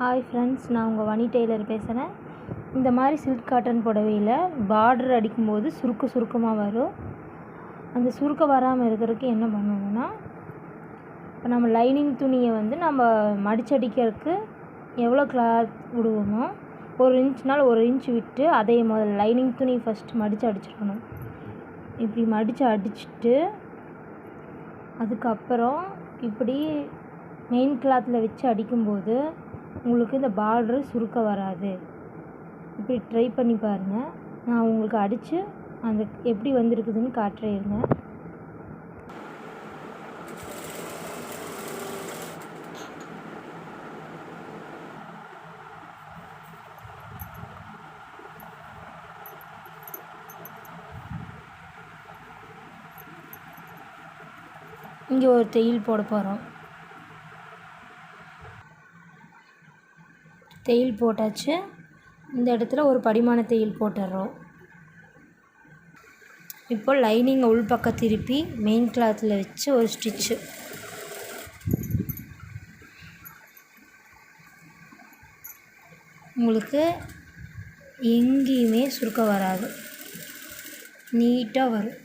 Hi friends நான் உங்கள் வனி Taylor பேசுகிறேன் இந்த மாதிரி சில்க் காட்டன் புடவையில் பார்டர் அடிக்கும்போது சுருக்கு சுருக்கமாக வரும். அந்த சுருக்கம் வராமல் இருக்கிறதுக்கு என்ன பண்ணணும்னா இப்போ நம்ம லைனிங் துணியை வந்து நம்ம மடிச்சடிக்கிறதுக்கு எவ்வளோ கிளாத் விடுவோமோ ஒரு இன்ச்னால் ஒரு இன்ச் விட்டு அதே முதல்ல லைனிங் துணி ஃபஸ்ட்டு மடித்து அடிச்சிடணும். இப்படி மடித்து அடிச்சுட்டு அதுக்கப்புறம் இப்படி மெயின் கிளாத்தில் வச்சு அடிக்கும்போது உங்களுக்கு இந்த பார்ட்ரு சுருக்க வராது. இப்படி ட்ரை பண்ணி பாருங்கள் நான் உங்களுக்கு அடித்து அந்த எப்படி வந்திருக்குதுன்னு காட்டுறேன் இருங்க. இங்கே ஒரு தையல் போட போகிறோம் தையல் போட்டாச்சு. இந்த இடத்துல ஒரு படிமான தையல் போட்டுடுறோம் இப்போ லைனிங்கை உள்பக்கம் திருப்பி மெயின் கிளாத்தில் வச்சு ஒரு ஸ்டிச்சு உங்களுக்கு எங்கேயுமே சுருக்கம் வராது. நீட்டாக வரும்.